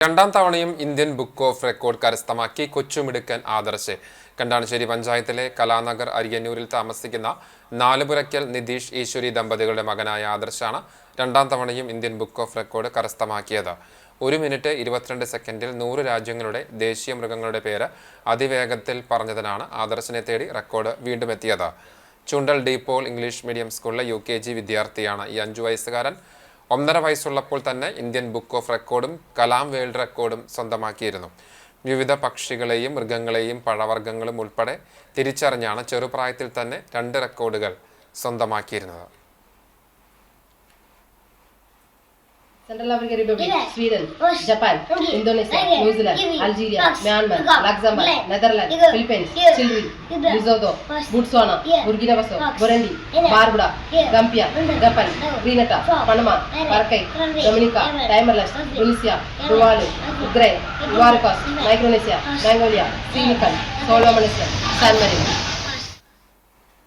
രണ്ടാം തവണയും Indian book of record കരസ്ഥമാക്കി കൊച്ചുമിടുക്കൻ ആദർശ്. കണ്ടാണശ്ശേരി പഞ്ചായത്തിലെ കലാനഗർ അരിയന്നൂരിൽ താമസിക്കുന്ന നാലുപുരയ്ക്കൽ നിതീഷ് ഈശ്വരി ദമ്പതികളുടെ മകനായ ആദർശാണ് രണ്ടാം തവണയും ഇന്ത്യൻ ബുക്ക് ഓഫ് റെക്കോർഡ് കരസ്ഥമാക്കിയത്. ഒരു മിനിറ്റ് ഇരുപത്തിരണ്ട് സെക്കൻഡിൽ നൂറ് രാജ്യങ്ങളുടെ ദേശീയ മൃഗങ്ങളുടെ പേര് അതിവേഗത്തിൽ പറഞ്ഞതിനാണ് ആദർശിനെ തേടി റെക്കോർഡ് വീണ്ടും എത്തിയത് ചുണ്ടൽ ഡീപോൾ ഇംഗ്ലീഷ് മീഡിയം സ്കൂളിലെ യു വിദ്യാർത്ഥിയാണ് ഈ അഞ്ചു വയസ്സുകാരൻ. ഒന്നര വയസ്സുള്ളപ്പോൾ തന്നെ ഇന്ത്യൻ ബുക്ക് ഓഫ് റെക്കോർഡും കലാം വേൾഡ് റെക്കോർഡും സ്വന്തമാക്കിയിരുന്നു. വിവിധ പക്ഷികളെയും മൃഗങ്ങളെയും പഴവർഗങ്ങളും ഉൾപ്പെടെ തിരിച്ചറിഞ്ഞാണ് ചെറുപ്രായത്തിൽ തന്നെ രണ്ട് റെക്കോർഡുകൾ സ്വന്തമാക്കിയിരുന്നത്. Central Africa republic Sweden Japan Indonesia New Zealand Algeria Myanmar Luxembourg Netherland Philippines చిల్డ్రీ Lesotho Botswana Burkina Faso Burundi Barbuda Gambia Gabon Grenada Panama Paraguay Dominica Timor Leste Tunisia Tuvalu ఉగ్రై రువారుకాస్ మైక్రోనేసియా మంగోలియా శ్రీనికల్ సోలోమనేసియా San